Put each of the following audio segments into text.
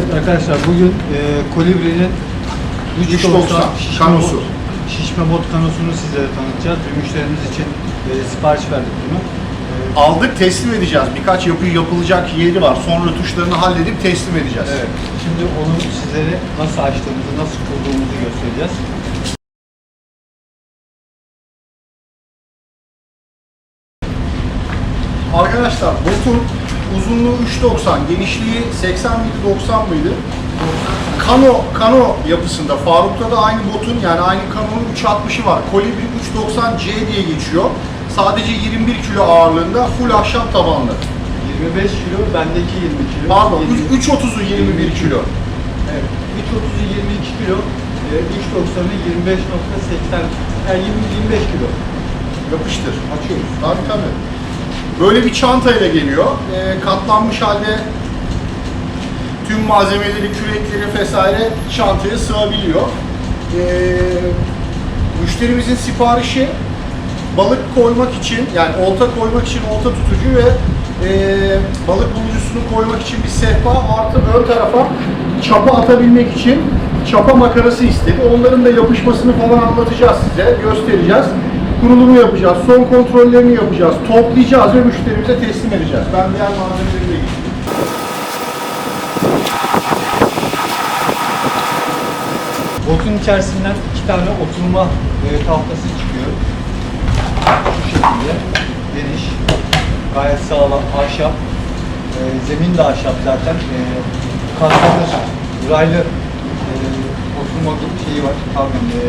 Arkadaşlar bugün e, Kolibri'nin 390 şişme kanosu. şişme bot kanosunu sizlere tanıtacağız. Bir müşterimiz için e, sipariş verdik bunu. E, Aldık teslim edeceğiz. Birkaç yapı yapılacak yeri var. Sonra tuşlarını halledip teslim edeceğiz. evet. Şimdi onu sizlere nasıl açtığımızı, nasıl kurduğumuzu göstereceğiz. Arkadaşlar botun uzunluğu 3.90, genişliği 80 miydi 90 mıydı? Kano, kano yapısında. Faruk'ta da aynı botun yani aynı kanonun 3.60'ı var. Kolibri 3.90C diye geçiyor. Sadece 21 kilo ağırlığında full ahşap tabanlı. 25 kilo, bendeki 20 kilo. Pardon 20 3.30'u 21 kilo. Evet. 3.30'u 22 kilo, e, 3.90'ı 25.80, yani 20, 25 kilo. Yapıştır. Açıyoruz. Tabii tabii. Böyle bir çantayla geliyor. Ee, katlanmış halde tüm malzemeleri, kürekleri vesaire çantaya sığabiliyor. Ee, müşterimizin siparişi balık koymak için yani olta koymak için olta tutucu ve e, balık bulucusunu koymak için bir sehpa artı ön tarafa çapa atabilmek için çapa makarası istedi. Onların da yapışmasını falan anlatacağız size, göstereceğiz. Kurulumu yapacağız, son kontrollerini yapacağız, toplayacağız ve müşterimize teslim edeceğiz. Ben diğer malzemeleri de getireyim. Botun içerisinden iki tane oturma e, tahtası çıkıyor. Şu şekilde geniş, gayet sağlam, ahşap. E, zemin de ahşap zaten. E, katlanır, raylı e, oturma şeyi var, e,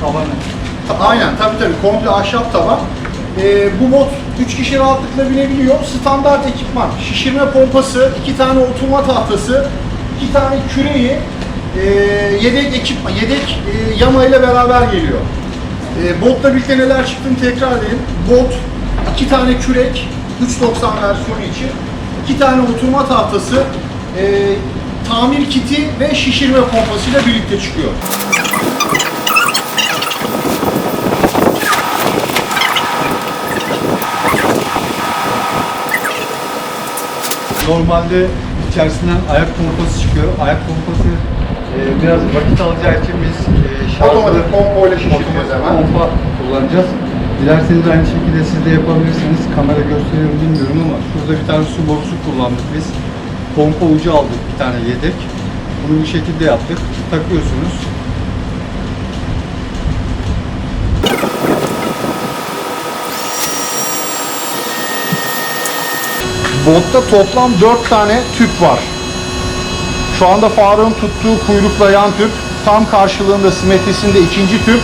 tavanı. Aynen tabii tabii komple ahşap taban. Ee, bu bot 3 kişi rahatlıkla binebiliyor. Standart ekipman. Şişirme pompası, 2 tane oturma tahtası, 2 tane küreği, e, yedek ekipman, yedek e, yama ile beraber geliyor. E, botla birlikte neler çıktığını tekrar edeyim. Bot, 2 tane kürek, 3.90 versiyonu için, 2 tane oturma tahtası, e, tamir kiti ve şişirme pompasıyla birlikte çıkıyor. Normalde içerisinden ayak pompası çıkıyor. Ayak pompası e, biraz vakit alacağı için biz e, şarjlı Otomatik pompa ile şişireceğiz hemen. pompa kullanacağız. Dilerseniz aynı şekilde siz de yapabilirsiniz. Kamera gösteriyor bilmiyorum ama şurada bir tane su borusu kullandık biz. Pompa ucu aldık bir tane yedek. Bunu bu şekilde yaptık. Takıyorsunuz. Botta toplam 4 tane tüp var. Şu anda Faruk'un tuttuğu kuyruklayan tüp. Tam karşılığında simetrisinde ikinci tüp.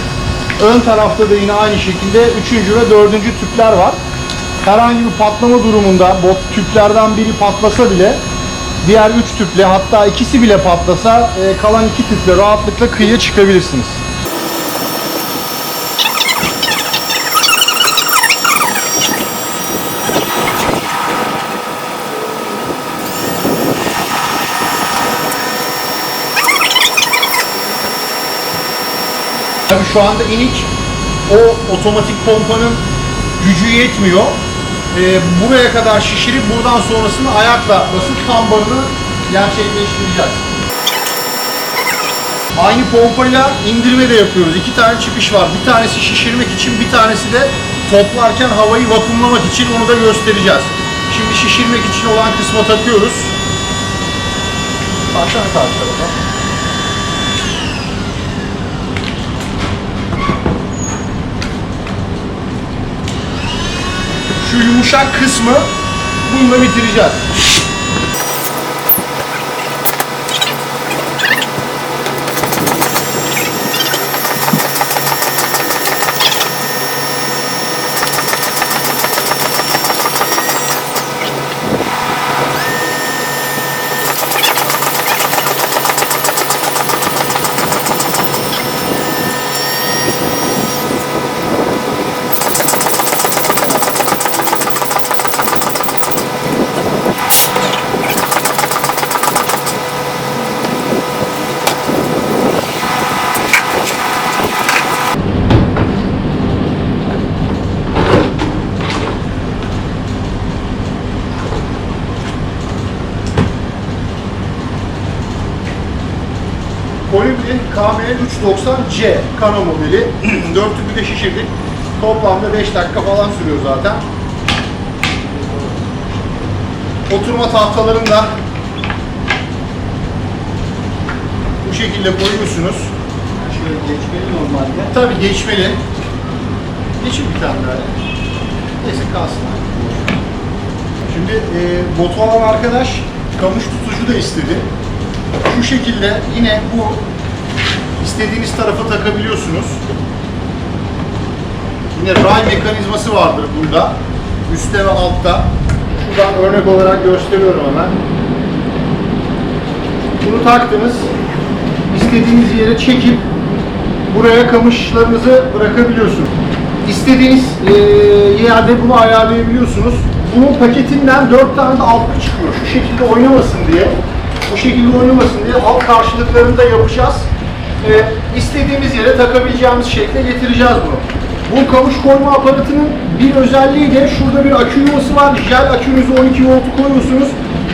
Ön tarafta da yine aynı şekilde üçüncü ve dördüncü tüpler var. Herhangi bir patlama durumunda bot tüplerden biri patlasa bile diğer üç tüple hatta ikisi bile patlasa e, kalan iki tüple rahatlıkla kıyıya çıkabilirsiniz. Şu anda inik o otomatik pompanın gücü yetmiyor. Ee, buraya kadar şişirip buradan sonrasını ayakla basıp kambarını gerçekleştireceğiz. Aynı pompayla indirme de yapıyoruz. İki tane çıkış var. Bir tanesi şişirmek için, bir tanesi de toplarken havayı vakumlamak için onu da göstereceğiz. Şimdi şişirmek için olan kısma takıyoruz. Taşan karşı tarafa. Şu yumuşak kısmı bununla bitireceğiz. KM390C Kano modeli. 4 tüpü de şişirdik. Toplamda 5 dakika falan sürüyor zaten. Oturma tahtalarında bu şekilde koyuyorsunuz. Şöyle geçmeli normalde. Tabi geçmeli. Geçin bir tane daha. Neyse kalsın. Şimdi e, botu alan arkadaş kamış tutucu da istedi. Şu şekilde yine bu istediğiniz tarafa takabiliyorsunuz. Yine ray mekanizması vardır burada. Üstte ve altta. Şuradan örnek olarak gösteriyorum hemen. Bunu taktınız. istediğiniz yere çekip buraya kamışlarınızı bırakabiliyorsunuz. İstediğiniz eee, yerde bunu ayarlayabiliyorsunuz. Bunun paketinden 4 tane de altlı çıkıyor. Şu şekilde oynamasın diye. Bu şekilde oynamasın diye alt karşılıklarını da yapacağız. Eee istediğimiz yere takabileceğimiz şekle getireceğiz bunu. Bu kamış koyma aparatının bir özelliği de şurada bir akü yuvası var. Jel akünüzü 12 voltu koyuyorsunuz.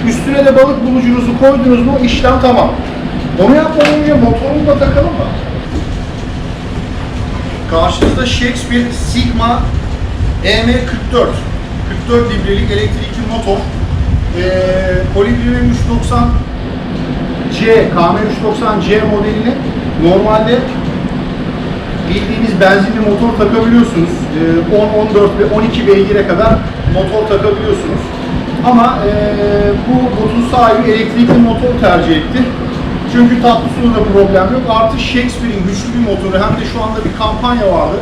Üstüne de balık bulucunuzu koydunuz mu işlem tamam. Onu yapmadan önce motorunu da takalım mı? Karşınızda Shakespeare Sigma EM44 44 librelik elektrikli motor. Ee, Colibri 390 C, KM390C modelini normalde bildiğiniz benzinli motor takabiliyorsunuz. Ee, 10, 14 ve 12 beygire kadar motor takabiliyorsunuz. Ama ee, bu botun sahibi elektrikli motor tercih etti. Çünkü tatlı suda da problem yok. Artı Shakespeare'in güçlü bir motoru hem de şu anda bir kampanya vardı.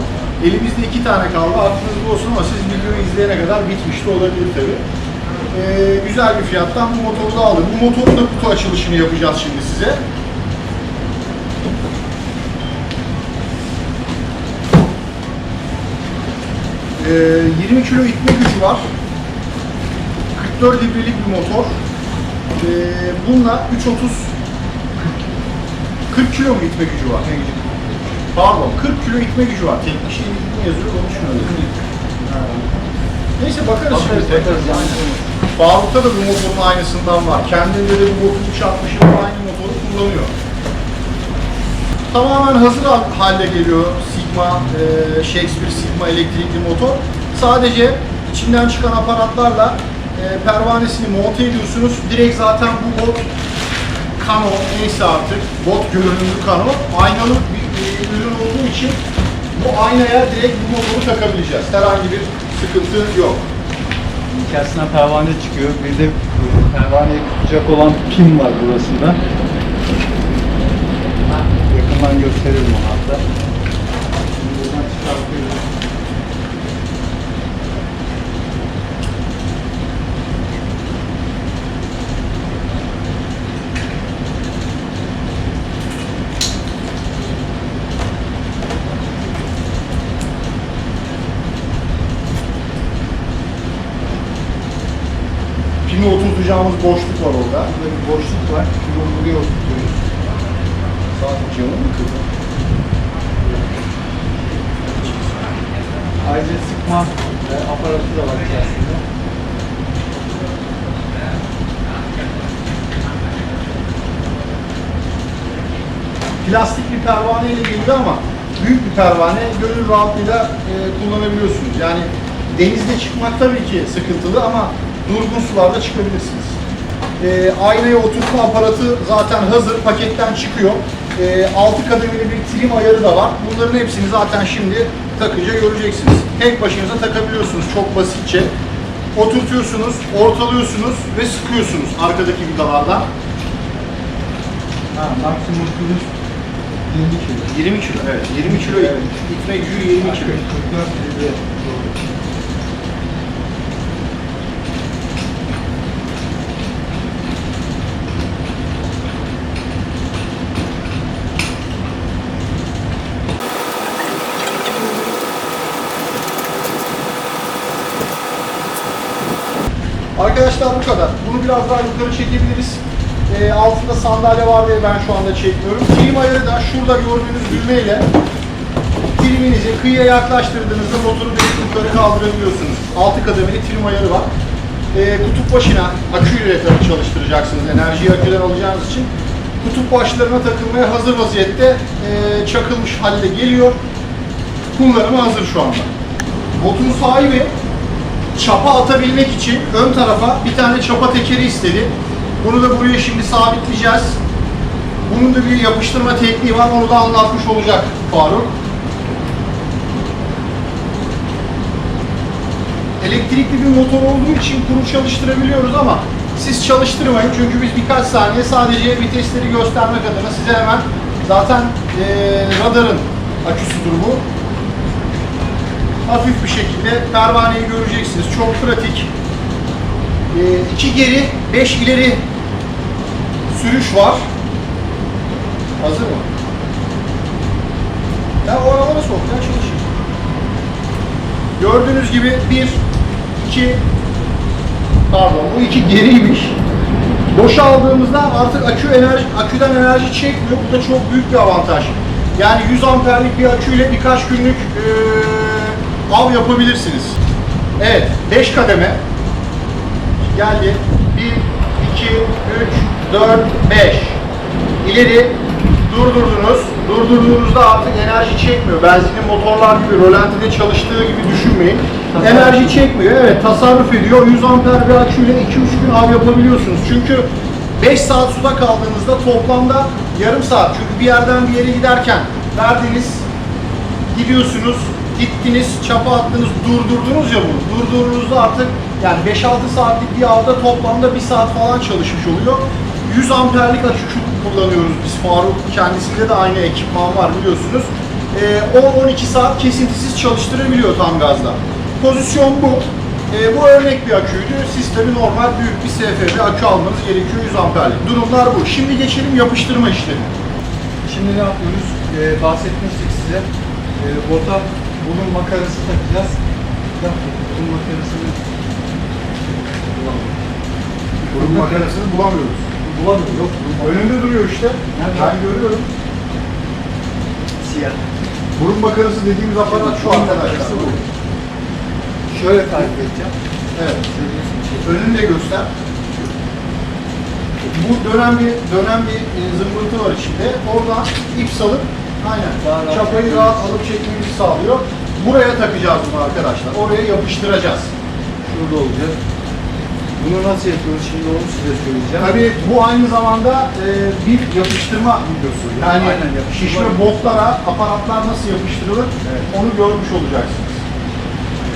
Elimizde iki tane kaldı. Aklınızda olsun ama siz videoyu izleyene kadar bitmiş de olabilir tabii. Ee, güzel bir fiyattan bu motoru da aldım. Bu motorun da kutu açılışını yapacağız şimdi size. Ee, 20 kilo itme gücü var. 44 librelik bir motor. Ee, bununla 330 40 kilo mu itme gücü var? Pardon, 40 kilo itme gücü var. Teknik şeyin ne yazıyor onu düşünüyorum. Neyse bakarız, Bakarız, şimdi. bakarız yani. Faruk'ta da bu motorun aynısından var. Kendinde de bu 3360'ın aynı motoru kullanıyor. Tamamen hazır hal- halde geliyor Sigma, e, Shakespeare Sigma elektrikli motor. Sadece içinden çıkan aparatlarla e, pervanesini monte ediyorsunuz. Direkt zaten bu bot Kano neyse artık bot görünümlü Kano aynalı bir e, ürün olduğu için bu aynaya direkt bu motoru takabileceğiz. Herhangi bir sıkıntı yok. İçerisinden pervane çıkıyor. Bir de e, pervaneyi tutacak olan pin var burasında. Yakından gösterelim onu hatta. Buradan çıkartıyoruz. Pini oturtacağımız boşluk var orada. Burada bir boşluk var. Bunu buraya oturtuyoruz. Zaten camı mı kırdı? Ayrıca sıkma e, aparatı da var içerisinde. Plastik bir pervane ile geliyor ama büyük bir pervane gönül rahatlığıyla e, kullanabiliyorsunuz. Yani denizde çıkmak tabii ki sıkıntılı ama durgun sularda çıkabilirsiniz. E, aynaya oturtma aparatı zaten hazır, paketten çıkıyor. E, altı kademeli bir trim ayarı da var. Bunların hepsini zaten şimdi takınca göreceksiniz. Tek başınıza takabiliyorsunuz çok basitçe. Oturtuyorsunuz, ortalıyorsunuz ve sıkıyorsunuz arkadaki vidalardan. Ha, maksimum 20 kilo. 20 kilo, evet. 20 kilo itme gücü 20 kilo. 44 libre. Arkadaşlar bu kadar. Bunu biraz daha yukarı çekebiliriz. Ee, altında sandalye var diye ben şu anda çekmiyorum. Trim ayarı da şurada gördüğünüz düğmeyle triminizi kıyıya yaklaştırdığınızda motoru direkt yukarı kaldırabiliyorsunuz. Altı kademeli trim ayarı var. Ee, kutup başına aküyle tabii çalıştıracaksınız. Enerjiyi aküden alacağınız için kutup başlarına takılmaya hazır vaziyette e, çakılmış halde geliyor. Kullanıma hazır şu anda. Botun sahibi çapa atabilmek için ön tarafa bir tane çapa tekeri istedi. Bunu da buraya şimdi sabitleyeceğiz. Bunun da bir yapıştırma tekniği var. Onu da anlatmış olacak Faruk. Elektrikli bir motor olduğu için kuru çalıştırabiliyoruz ama siz çalıştırmayın çünkü biz birkaç saniye sadece vitesleri göstermek adına size hemen zaten eee, radarın aküsüdür bu. Hafif bir şekilde pervaneyi göreceksiniz. Çok pratik. 2 geri, 5 ileri sürüş var. Hazır mı? Ya o aralara sok ya çalışır. Gördüğünüz gibi 1, 2, pardon bu iki geriymiş. Boşaldığımızda artık akü enerji, aküden enerji çekmiyor. Bu da çok büyük bir avantaj. Yani 100 amperlik bir aküyle birkaç günlük eee, av yapabilirsiniz. Evet, 5 kademe. Geldi. 1, 2, 3, 4, 5. İleri durdurdunuz. Durdurduğunuzda artık enerji çekmiyor. Benzinli motorlar gibi rölantide çalıştığı gibi düşünmeyin. Enerji çekmiyor. Evet tasarruf ediyor. 100 amper bir aküyle 2-3 gün av yapabiliyorsunuz. Çünkü 5 saat suda kaldığınızda toplamda yarım saat. Çünkü bir yerden bir yere giderken verdiğiniz gidiyorsunuz, gittiniz, çapa attınız, durdurdunuz ya bunu. Durdurduğunuzda artık yani 5-6 saatlik bir avda toplamda 1 saat falan çalışmış oluyor. 100 amperlik akü kullanıyoruz biz Faruk. Kendisinde de aynı ekipman var biliyorsunuz. Ee, 10-12 saat kesintisiz çalıştırabiliyor tam gazda. Pozisyon bu. Ee, bu örnek bir aküydü. Sistemi normal büyük bir SFB akü almanız gerekiyor 100 amperlik. Durumlar bu. Şimdi geçelim yapıştırma işlemi. Şimdi ne yapıyoruz? Ee, bahsetmiştik size. Ee, bota bunun makarası takacağız. Bunun makarasını Burun makarasını bulamıyoruz. Bulamıyorum. Yok. Önünde duruyor işte. Nerede? Ben görüyorum. Siyah. Burun makarası dediğimiz aparat şu arkadaşlar. Şöyle tarif edeceğim. Evet. Önünü de göster. Bu dönen bir dönen bir e, zımbırtı var içinde. Oradan ip salıp aynen Daha rahat çapayı çekiyoruz. rahat alıp çekmemizi sağlıyor. Buraya takacağız bunu arkadaşlar. Oraya yapıştıracağız. Şurada olacak. Bunu nasıl yapıyoruz şimdi onu size söyleyeceğim. Tabii bu aynı zamanda e, bir yapıştırma videosu. Yani Aynen, yapıştırma. şişme botlara aparatlar nasıl yapıştırılır Evet. onu görmüş olacaksınız. Ee,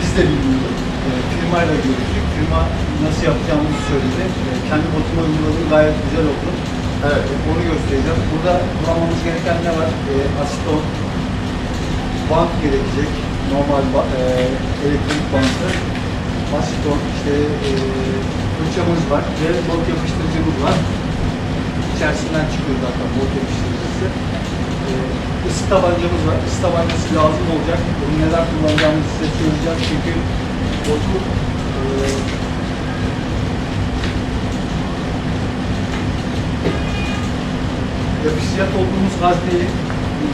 biz de bilmiyorduk. Ee, firmayla görüştük. Firma nasıl yapacağımızı söyledi. Ee, kendi botuma uyguladım gayet güzel oldu. Evet. Ee, onu göstereceğim. Burada kullanmamız gereken ne var? Ee, asiton, bant gerekecek. Normal ba- e, elektrik bantı. Asiton, işte e, fırçamız var ve bot yapıştırıcımız var. İçerisinden çıkıyor zaten bot yapıştırıcısı. Ee, ısı tabancamız var. Isı tabancası lazım olacak. Bunu neden kullanacağımızı size söyleyeceğim. Çünkü botu e, yapışacak olduğumuz hazneyi,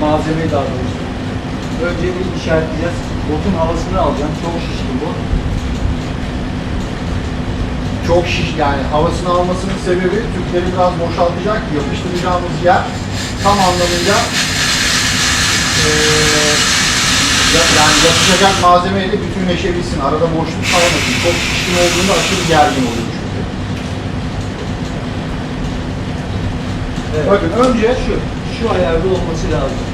malzemeyi daha doğrusu. Önce bir işaretleyeceğiz. Botun havasını alacağım. Çok şişkin bu. Çok şiş yani havasını almasının sebebi tüpleri biraz boşaltacak. Yapıştıracağımız yer tam anlamıyla ya- yani yapışacak malzemeyle bütünleşebilsin. Arada boşluk kalmasın. Çok şişkin olduğunda aşırı gergin oluyor çünkü. Evet. Bakın önce şu, şu ayarda olması lazım.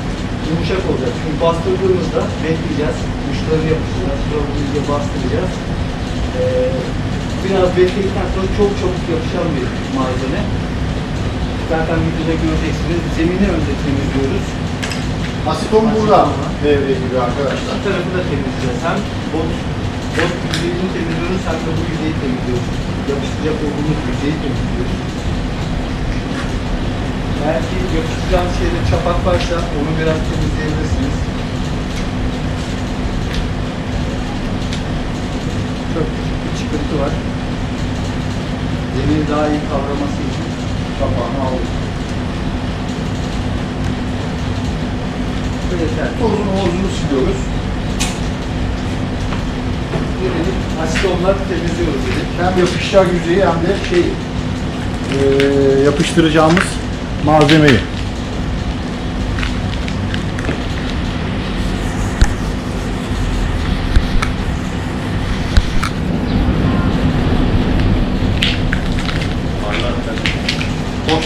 Yumuşak olacak. Çünkü bastırdığımızda bekleyeceğiz. Uçları yapışacağız. İyice bastıracağız. Ee, biraz bekledikten sonra çok çabuk yapışan bir malzeme. Zaten videoda göreceksiniz. Zemini önce temizliyoruz. asiton burada devreye giriyor arkadaşlar. İki tarafı da temizleyeceğiz. Hem bot, bot yüzeyini temizliyoruz hem de bu yüzeyi temizliyoruz. Yapıştıracak olduğumuz yüzeyi temizliyoruz. Eğer ki yapıştıracağınız şeyde çapak varsa onu biraz temizleyebilirsiniz. Çok küçük bir çıkıntı var. Zemini daha iyi kavraması için çapağını aldım. Tozunu mozunu siliyoruz. dedik, asitonlar temizliyoruz dedik. Hem yapışacak yüzeyi hem de şeyi e, yapıştıracağımız malzemeyi.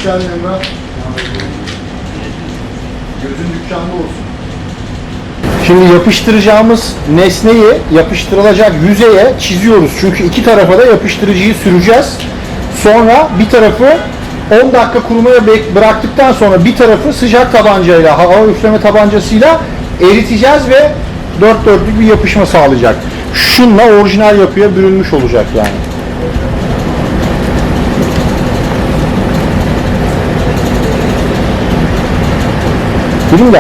Geldin Emrah. Gözün dükkanda olsun. Şimdi yapıştıracağımız nesneyi yapıştırılacak yüzeye çiziyoruz. Çünkü iki tarafa da yapıştırıcıyı süreceğiz. Sonra bir tarafı 10 dakika kurumaya bıraktıktan sonra bir tarafı sıcak tabancayla, hava üfleme tabancasıyla eriteceğiz ve dört dörtlük bir yapışma sağlayacak. Şunla orijinal yapıya bürünmüş olacak yani. Biri mi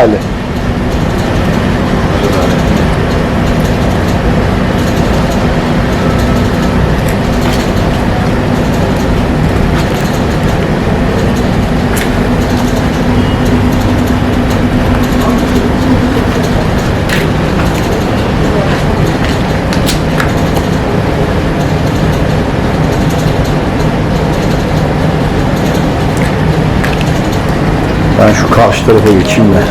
Ben şu karşı tarafa geçeyim de.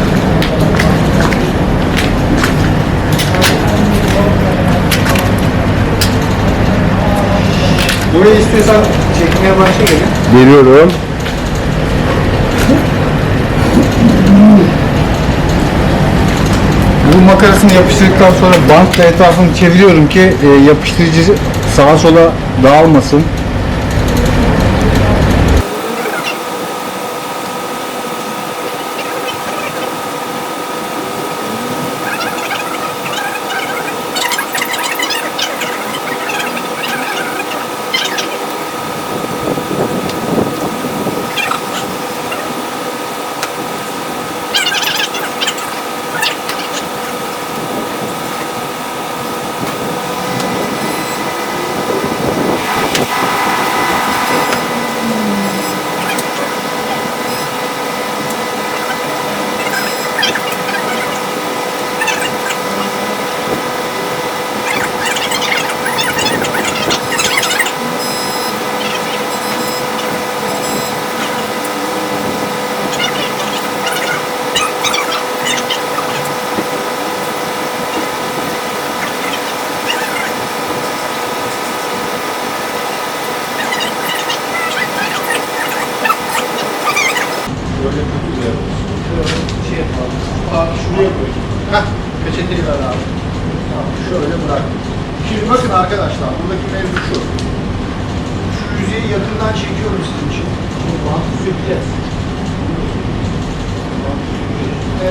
Burayı istiyorsan çekmeye başla gelin. Geliyorum. Bu makarasını yapıştırdıktan sonra bantla etrafını çeviriyorum ki e, yapıştırıcı sağa sola dağılmasın. Koy. Heh, peçeteyi ver abi. Tamam, şöyle bırak. Şimdi bakın arkadaşlar, buradaki mevzu şu. Şu yüzeyi yakından çekiyorum sizin için. Şimdi bantı sökeceğiz. Ee,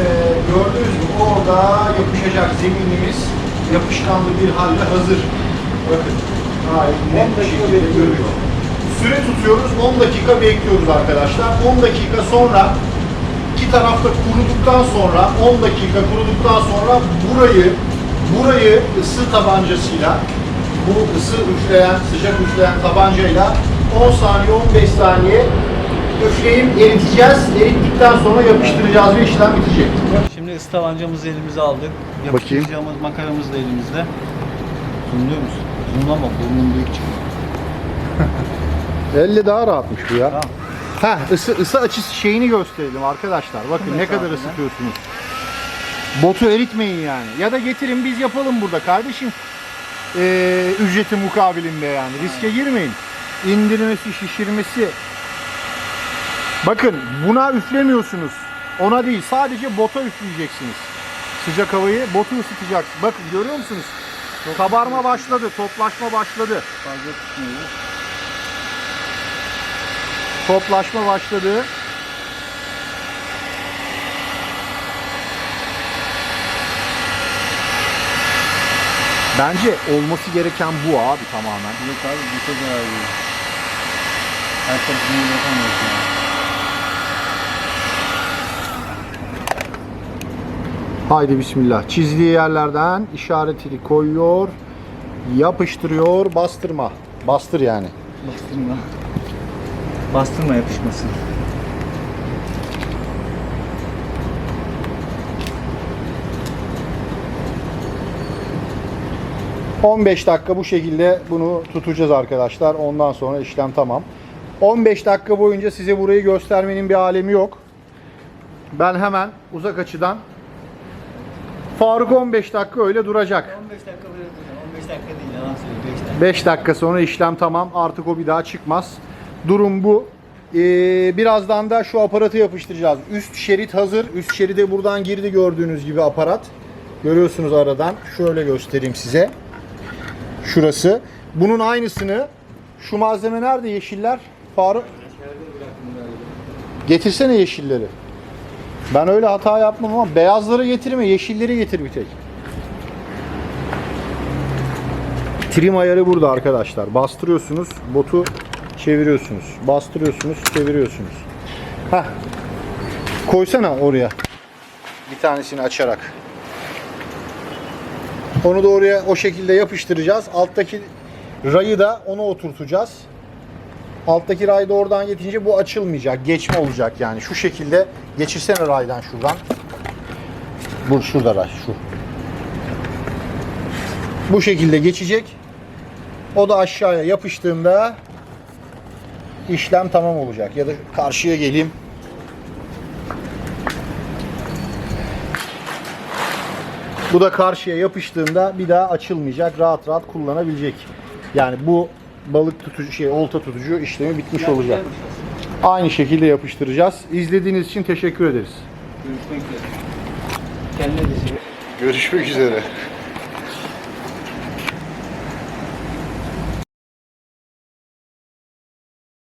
gördüğünüz gibi orada yapışacak zeminimiz yapışkanlı bir halde hazır. Bakın. Gayet net bir şekilde görüyor. Süre tutuyoruz, 10 dakika bekliyoruz arkadaşlar. 10 dakika sonra tarafta kuruduktan sonra 10 dakika kuruduktan sonra burayı burayı ısı tabancasıyla bu ısı üfleyen, sıcak üfleyen tabancayla 10 saniye 15 saniye üfleyip eriteceğiz. Erittikten sonra yapıştıracağız ve işlem bitecek. Şimdi ıstavancamızı elimize aldık. Yapıştıracağımız makaramız da elimizde. Zoomluyor musun? Zoomlama, burnun büyük çıkıyor. Elle daha rahatmış bu ya. Tamam. Ha ısı, ısı açısı şeyini gösterelim arkadaşlar. Bakın ne kadar ısıtıyorsunuz. Botu eritmeyin yani. Ya da getirin biz yapalım burada kardeşim. Ee, ücreti mukabilinde yani. Riske girmeyin. İndirmesi, şişirmesi. Bakın buna üflemiyorsunuz. Ona değil sadece bota üfleyeceksiniz. Sıcak havayı botu ısıtacak. Bakın görüyor musunuz? Kabarma başladı, toplaşma başladı. Fazla tutmuyoruz. Toplaşma başladı. Bence olması gereken bu abi tamamen. Yok abi çok zarar veriyor. Her tarafını yapamıyoruz yani. Haydi bismillah. Çizdiği yerlerden işaretini koyuyor. Yapıştırıyor. Bastırma. Bastır yani. Bastırma. Bastırma yapışmasın. 15 dakika bu şekilde bunu tutacağız arkadaşlar. Ondan sonra işlem tamam. 15 dakika boyunca size burayı göstermenin bir alemi yok. Ben hemen uzak açıdan Faruk 15 dakika öyle duracak. 15 dakika bırakacağım. 15 dakika değil yalan söylüyorum. 5 dakika. 5 dakika sonra işlem tamam. Artık o bir daha çıkmaz. Durum bu. Ee, birazdan da şu aparatı yapıştıracağız. Üst şerit hazır. Üst şeride buradan girdi gördüğünüz gibi aparat. Görüyorsunuz aradan. Şöyle göstereyim size. Şurası. Bunun aynısını şu malzeme nerede yeşiller? Faruk. Getirsene yeşilleri. Ben öyle hata yapmam ama beyazları getirme, yeşilleri getir bir tek. Trim ayarı burada arkadaşlar. Bastırıyorsunuz, botu çeviriyorsunuz. Bastırıyorsunuz, çeviriyorsunuz. Heh. Koysana oraya. Bir tanesini açarak. Onu da oraya o şekilde yapıştıracağız. Alttaki rayı da ona oturtacağız. Alttaki ray da oradan geçince bu açılmayacak. Geçme olacak yani. Şu şekilde geçirsene raydan şuradan. Bu şurada ray şu. Bu şekilde geçecek. O da aşağıya yapıştığında işlem tamam olacak. Ya da karşıya geleyim. Bu da karşıya yapıştığında bir daha açılmayacak. Rahat rahat kullanabilecek. Yani bu balık tutucu şey olta tutucu işlemi bitmiş olacak. Aynı şekilde yapıştıracağız. İzlediğiniz için teşekkür ederiz. Görüşmek üzere. Kendine de. Görüşmek üzere.